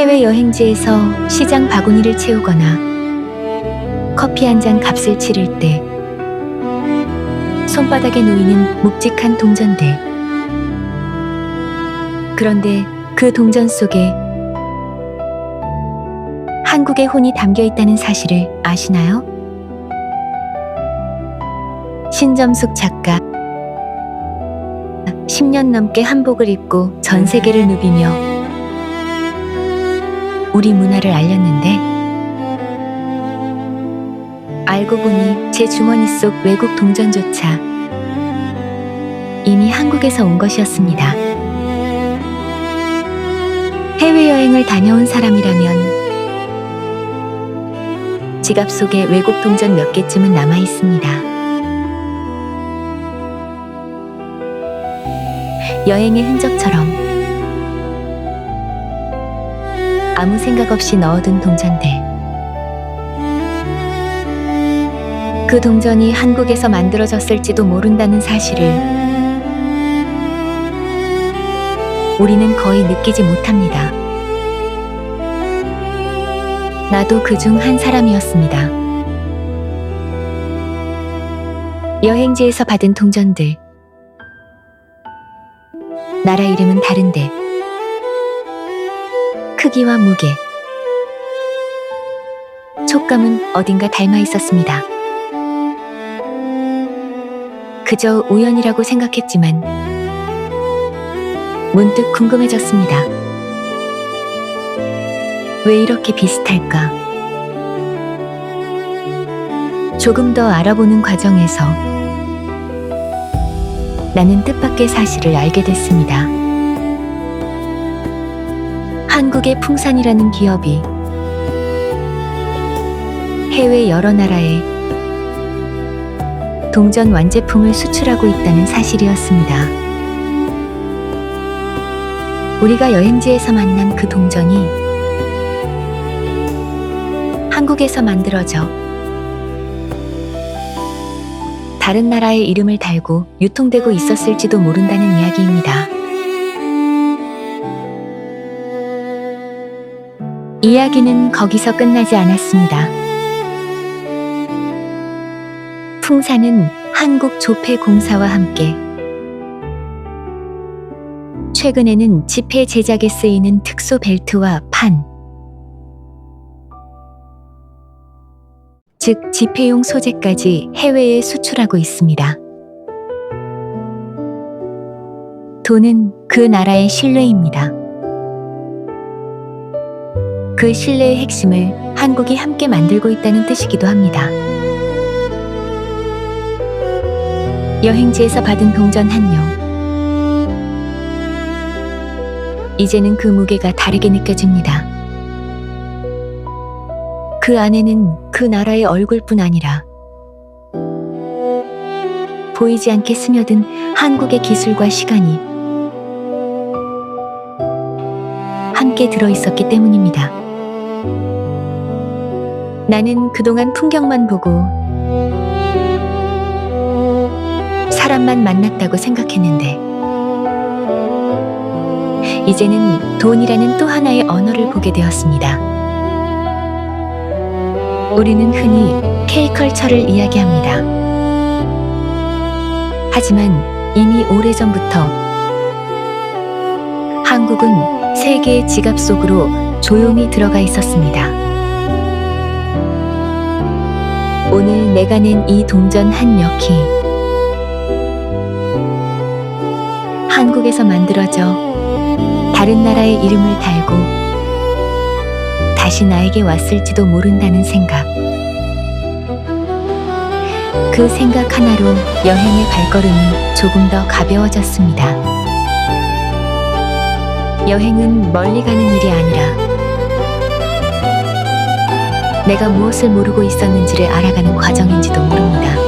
해외 여행지에서 시장 바구니를 채우거나 커피 한 잔 값을 치를 때 손바닥에 놓이는 묵직한 동전들. 그런데 그 동전 속에 한국의 혼이 담겨 있다는 사실을 아시나요? 신점숙 작가 10년 넘게 한복을 입고 전 세계를 누비며 우리 문화를 알렸는데 알고 보니 제 주머니 속 외국 동전조차 이미 한국에서 온 것이었습니다. 해외여행을 다녀온 사람이라면 지갑 속에 외국 동전 몇 개쯤은 남아 있습니다. 여행의 흔적처럼 아무 생각 없이 넣어둔 동전들. 그 동전이 한국에서 만들어졌을지도 모른다는 사실을 우리는 거의 느끼지 못합니다. 나도 그 중 한 사람이었습니다. 여행지에서 받은 동전들. 나라 이름은 다른데 크기와 무게, 촉감은 어딘가 닮아 있었습니다. 그저 우연이라고 생각했지만 문득 궁금해졌습니다. 왜 이렇게 비슷할까? 조금 더 알아보는 과정에서 나는 뜻밖의 사실을 알게 됐습니다. 한국의 풍산이라는 기업이 해외 여러 나라에 동전 완제품을 수출하고 있다는 사실이었습니다. 우리가 여행지에서 만난 그 동전이 한국에서 만들어져 다른 나라의 이름을 달고 유통되고 있었을지도 모른다는 이야기입니다. 이야기는 거기서 끝나지 않았습니다. 풍사는 한국 조폐 공사와 함께 최근에는 지폐 제작에 쓰이는 특수 벨트와 판, 즉 지폐용 소재까지 해외에 수출하고 있습니다. 돈은 그 나라의 신뢰입니다. 그 신뢰의 핵심을 한국이 함께 만들고 있다는 뜻이기도 합니다. 여행지에서 받은 동전 한 영. 이제는 그 무게가 다르게 느껴집니다. 그 안에는 그 나라의 얼굴뿐 아니라 보이지 않게 스며든 한국의 기술과 시간이 함께 들어 있었기 때문입니다. 나는 그동안 풍경만 보고 사람만 만났다고 생각했는데 이제는 돈이라는 또 하나의 언어를 보게 되었습니다. 우리는 흔히 K컬처를 이야기합니다. 하지만 이미 오래전부터 한국은 세계의 지갑 속으로 조용히 들어가 있었습니다. 내가 낸 이 동전 한 엽기 한국에서 만들어져 다른 나라의 이름을 달고 다시 나에게 왔을지도 모른다는 생각. 그 생각 하나로 여행의 발걸음이 조금 더 가벼워졌습니다. 여행은 멀리 가는 일이 아니라 내가 무엇을 모르고 있었는지를 알아가는 과정인지도 모릅니다.